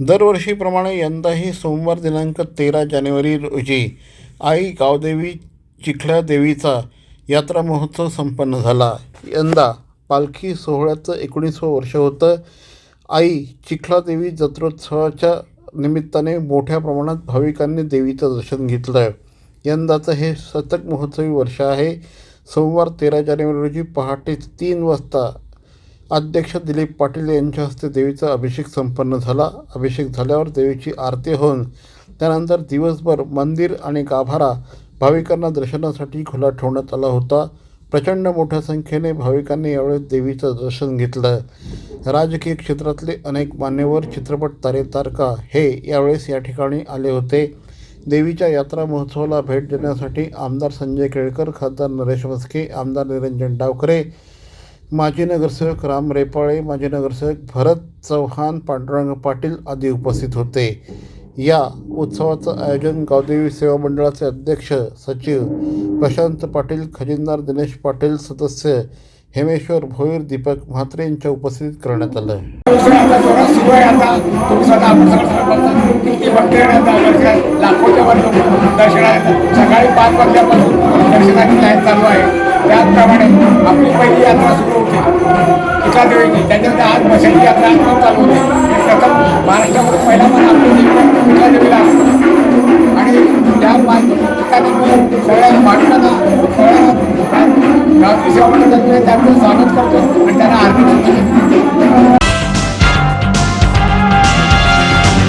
दरवर्षीप्रमाणे यंदाही सोमवार दिनांक तेरा जानेवारी रोजी आई गावदेवी चिखल्या देवीचा यात्रा महोत्सव संपन्न झाला. यंदा पालखी सोहळ्याचं एकोणीसवं वर्ष होतं. आई चिखलादेवी जत्रोत्सवाच्या निमित्ताने मोठ्या प्रमाणात भाविकांनी देवीचं दर्शन घेतलं. यंदाचं हे शतक महोत्सवी वर्ष आहे. सोमवार तेरा जानेवारी रोजी पहाटे तीन वाजता अध्यक्ष दिलीप पाटील यांच्या हस्ते देवीचा अभिषेक संपन्न झाला. अभिषेक झाल्यावर देवीची आरती होऊन त्यानंतर दिवसभर मंदिर आणि गाभारा भाविकांना दर्शनासाठी खुला ठेवण्यात आला होता. प्रचंड मोठ्या संख्येने भाविकांनी यावेळी देवीचं दर्शन घेतलं. राजकीय क्षेत्रातले अनेक मान्यवर चित्रपट तारे तारका हे यावेळेस या ठिकाणी आले होते. देवीच्या यात्रा महोत्सवाला भेट देण्यासाठी आमदार संजय केळकर खासदार नरेश मस्के आमदार निरंजन डावकरे माजी नगरसेवक राम रेपाळे माजी नगरसेवक भरत चव्हाण पांडुरंग पाटील आदी उपस्थित होते. या उत्सवाचं आयोजन गावदेवी सेवा मंडळाचे अध्यक्ष सचिव प्रशांत पाटील खजिनदार दिनेश पाटील सदस्य हेमेश्वर भोईर दीपक म्हात्रे यांच्या उपस्थितीत करण्यात आलं सकाळी पाच वाजल्यापासून दर्शनाची लाईन चालू आहे. त्याचप्रमाणे आपली पहिली यात्रा सुरू होती. एका देवीची त्याच्यानंतर आज बसेची यात्रा चालू होते. प्रथम महाराष्ट्रामध्ये पहिला पण आपली टीका देवीला आणि त्या पाच सगळ्या माणसांना सगळ्या गावची सेवा मंडळातर्फे त्यांचं स्वागत करतो आणि त्यांना आरती